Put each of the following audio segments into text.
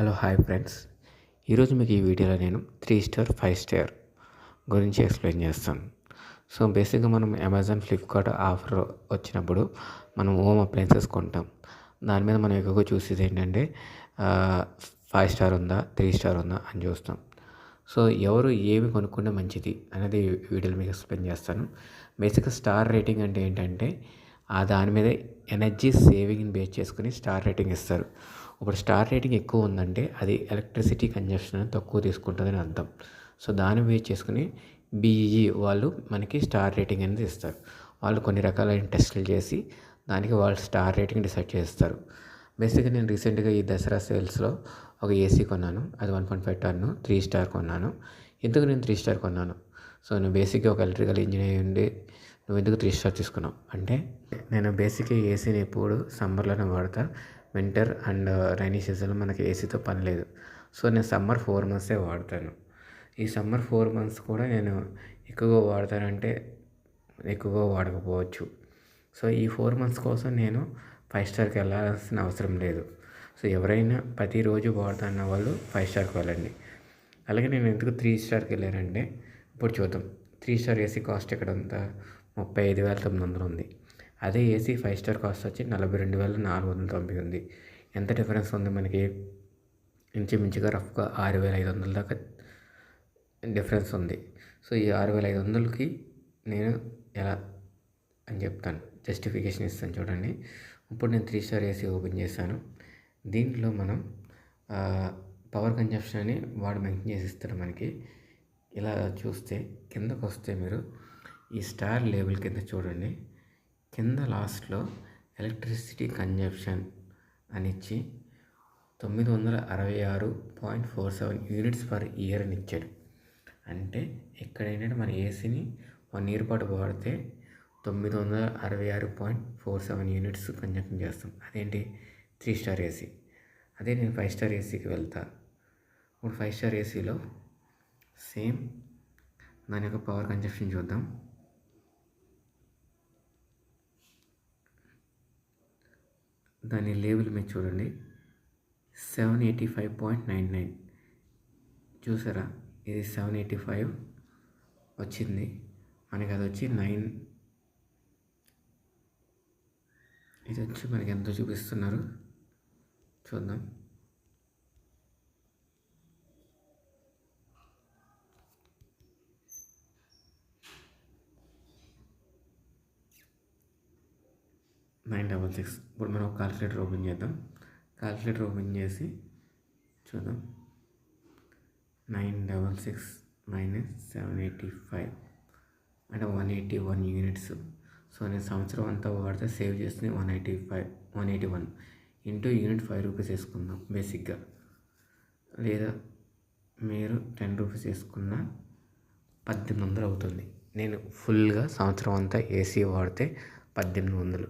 Hello hi friends. ఈరోజు మీకు ఈ వీడియోలో నేను త్రీ స్టార్ ఫైవ్ స్టార్ గురించి ఎక్స్ప్లెయిన్ చేస్తాను. సో బేసిక్గా మనం అమెజాన్ ఫ్లిప్కార్ట్ ఆఫర్ వచ్చినప్పుడు మనం హోమ్ అప్లయన్సెస్ కొంటాం. దాని మీద మనం ఎక్కువగా చూసేది ఏంటంటే ఫైవ్ స్టార్ ఉందా త్రీ స్టార్ ఉందా అని చూస్తాం. సో ఎవరు ఏమి కొనుక్కుంటే మంచిది అనేది వీడియోలో మీకు ఎక్స్ప్లెయిన్ చేస్తాను. బేసిక్గా స్టార్ రేటింగ్ అంటే ఏంటంటే ఆ దాని మీద ఎనర్జీ సేవింగ్ని బేస్ చేసుకుని స్టార్ రేటింగ్ ఇస్తారు. ఇప్పుడు స్టార్ రేటింగ్ ఎక్కువ ఉందంటే అది ఎలక్ట్రిసిటీ కన్జప్షన్ తక్కువ తీసుకుంటుందని అర్థం. సో దాన్ని బేస్ చేసుకుని బీఈ వాళ్ళు మనకి స్టార్ రేటింగ్ అనేది ఇస్తారు. వాళ్ళు కొన్ని రకాలైన టెస్టులు చేసి దానికి వాళ్ళు స్టార్ రేటింగ్ డిసైడ్ చేస్తారు. బేసిక్గా నేను రీసెంట్గా ఈ దసరా సేల్స్లో ఒక ఏసీ కొన్నాను. అది one point five ton three star కొన్నాను. ఎందుకు నేను త్రీ స్టార్ కొన్నాను. సో నేను బేసిక్గా ఒక ఎలక్ట్రికల్ ఇంజనీర్ ఉండి నువ్వు ఎందుకు త్రీ స్టార్ తీసుకున్నావు? అంటే నేను బేసిక్గా ఏసీని ఎప్పుడు సమ్మర్లోనే వాడతా. వింటర్ అండ్ రైనీ సీజన్లో మనకి ఏసీతో పని లేదు. సో నేను సమ్మర్ ఫోర్ మంత్సే వాడతాను. ఈ సమ్మర్ ఫోర్ మంత్స్ కూడా నేను ఎక్కువగా వాడతానంటే ఎక్కువగా వాడకపోవచ్చు. సో ఈ ఫోర్ మంత్స్ కోసం నేను ఫైవ్ స్టార్కి వెళ్ళాల్సిన అవసరం లేదు. సో ఎవరైనా ప్రతిరోజు వాడుతున్న వాళ్ళు ఫైవ్ స్టార్కి వెళ్ళండి. అలాగే నేను ఎందుకు త్రీ స్టార్కి వెళ్ళానంటే ఇప్పుడు చూద్దాం. త్రీ స్టార్ ఏసీ కాస్ట్ ఇక్కడ ఉందా ముప్పై ఐదు వేల తొమ్మిది వందలు ఉంది. అదే ఏసీ ఫైవ్ స్టార్ కాస్ట్ వచ్చి నలభై రెండు వేల నాలుగు వందల తొంభై ఉంది ఎంత డిఫరెన్స్ ఉంది మనకి? ఇంచుమించుగా రఫ్గా ఆరు వేల ఐదు వందల దాకా డిఫరెన్స్ ఉంది. సో ఈ ఆరు వేల ఐదు వందలకి నేను ఎలా అని చెప్తాను? జస్టిఫికేషన్ ఇస్తాను చూడండి. ఇప్పుడు నేను త్రీ స్టార్ ఏసీ ఓపెన్ చేశాను. దీంట్లో మనం పవర్ కన్జంప్షన్ అని వాడు మెన్షన్ చేసి ఇస్తాడు మనకి. ఇలా చూస్తే కిందకు వస్తే మీరు ఈ స్టార్ లేబుల్ కింద చూడండి. కింద లాస్ట్లో ఎలక్ట్రిసిటీ కన్జంప్షన్ అని ఇచ్చి తొమ్మిది వందల అరవై ఆరు point four seven units per year అని ఇచ్చాడు. అంటే ఇక్కడ ఏంటంటే మన ఏసీని వన్ ఇయర్ పాటు వాడితే తొమ్మిది వందల అరవై ఆరు point four seven units consumption చేస్తాం. అదేంటి? Three star AC. అదే నేను ఫైవ్ స్టార్ ఏసీకి వెళ్తా. ఇప్పుడు ఫైవ్ స్టార్ ఏసీలో సేమ్ దాని యొక్క పవర్ కన్జంప్షన్ చూద్దాం. దాని లేబుల్ మీద చూడండి. Seven eighty five point nine nine చూసారా? ఇది సెవెన్ ఎయిటీ ఫైవ్ వచ్చింది. మనకి అది వచ్చి నైన్ ఇది వచ్చి మనకి ఎంత చూపిస్తున్నారు? చూద్దాం. Nine double six. ఇప్పుడు మనం కాలిక్యులేటర్ ఓపెన్ చేద్దాం. కాలిక్యులేటర్ ఓపెన్ చేసి చూద్దాం. Nine double six minus seven eighty five. అంటే one eighty one units. So నేను సంవత్సరం అంతా వాడితే సేవ్ చేస్తుంది one eighty five one eighty one into unit five rupees వేసుకుందాం బేసిక్గా. లేదా మీరు టెన్ రూపీస్ వేసుకున్న పద్దెనిమిది వందలు అవుతుంది. నేను ఫుల్గా సంవత్సరం అంతా ఏసీ వాడితే పద్దెనిమిది వందలు.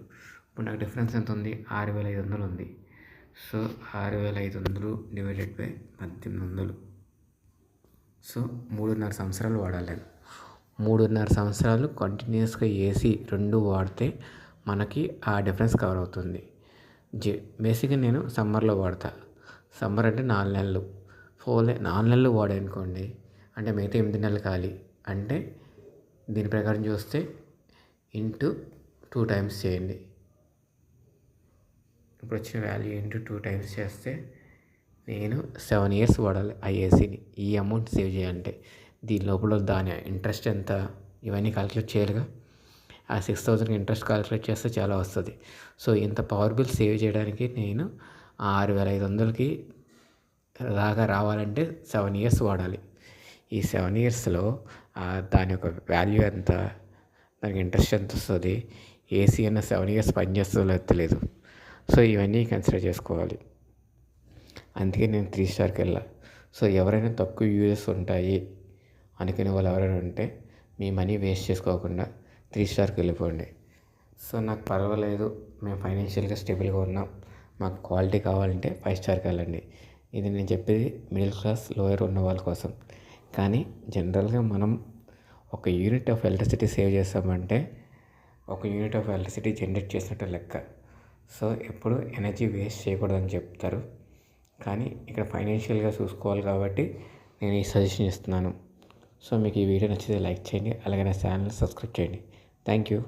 ఇప్పుడు నాకు డిఫరెన్స్ ఎంత ఉంది? ఆరు వేల ఐదు వందలు ఉంది. సో ఆరు వేల ఐదు వందలు డివైడెడ్ బై పద్దెనిమిది వందలు సో మూడున్నర సంవత్సరాలు వాడాలి మూడున్నర సంవత్సరాలు కంటిన్యూస్గా ఏసీ రెండు వాడితే మనకి ఆ డిఫరెన్స్ కవర్ అవుతుంది. జే బేసిక్గా నేను సమ్మర్లో వాడతా. సమ్మర్ అంటే నాలుగు నెలలు. ఫోర్ నాలుగు నెలలు వాడానుకోండి అంటే మిగతా ఎనిమిది నెలలు ఖాళీ. అంటే దీని ప్రకారం చూస్తే ఇంటూ టూ టైమ్స్ చేయండి. ఇప్పుడు వచ్చిన వాల్యూ ఇంటూ టూ టైమ్స్ చేస్తే నేను సెవెన్ ఇయర్స్ వాడాలి ఐఏసీని ఏసీని ఈ అమౌంట్ సేవ్ చేయాలంటే దీని లోపల దాని ఇంట్రెస్ట్ ఎంత? ఇవన్నీ కాలిక్యులేట్ చేయాలిగా. ఆ సిక్స్ థౌజండ్కి ఇంట్రెస్ట్ కాలిక్యులేట్ చేస్తే చాలా వస్తుంది. సో ఇంత పవర్ బిల్ సేవ్ చేయడానికి నేను ఆరు వేల ఐదు వందలకి దాకా రావాలంటే సెవెన్ ఇయర్స్ వాడాలి. ఈ సెవెన్ ఇయర్స్లో దాని యొక్క వాల్యూ ఎంత? దానికి ఇంట్రెస్ట్ ఎంత వస్తుంది? ఏసీ అన్న సెవెన్ ఇయర్స్ పనిచేస్తుందో తెలియదు సో ఇవన్నీ కన్సిడర్ చేసుకోవాలి. అందుకే నేను త్రీ స్టార్కి వెళ్ళా. సో ఎవరైనా తక్కువ యూజెస్ ఉంటాయి అనుకునే వాళ్ళు ఎవరైనా ఉంటే మీ మనీ వేస్ట్ చేసుకోకుండా త్రీ స్టార్కి వెళ్ళిపోండి. సో నాకు పర్వాలేదు. మేము ఫైనాన్షియల్గా స్టేబుల్గా ఉన్నాం. మాకు క్వాలిటీ కావాలంటే ఫైవ్ స్టార్కి వెళ్ళండి. ఇది నేను చెప్పేది మిడిల్ క్లాస్ లోయర్ ఉన్న వాళ్ళ కోసం. కానీ జనరల్గా మనం ఒక యూనిట్ ఆఫ్ ఎలక్ట్రిసిటీ సేవ్ చేస్తామంటే ఒక యూనిట్ ఆఫ్ ఎలక్ట్రిసిటీ జనరేట్ చేసినట్టు లెక్క. సో ఎప్పుడు ఎనర్జీ వేస్ట్ చేయకూడదని చెప్తారు. కానీ ఇక్కడ ఫైనాన్షియల్గా చూసుకోవాలి కాబట్టి నేను ఈ సజెషన్ ఇస్తున్నాను సో మీకు ఈ వీడియో నచ్చితే లైక్ చేయండి అలాగే నా ఛానల్ సబ్స్క్రైబ్ చేయండి. Thank you.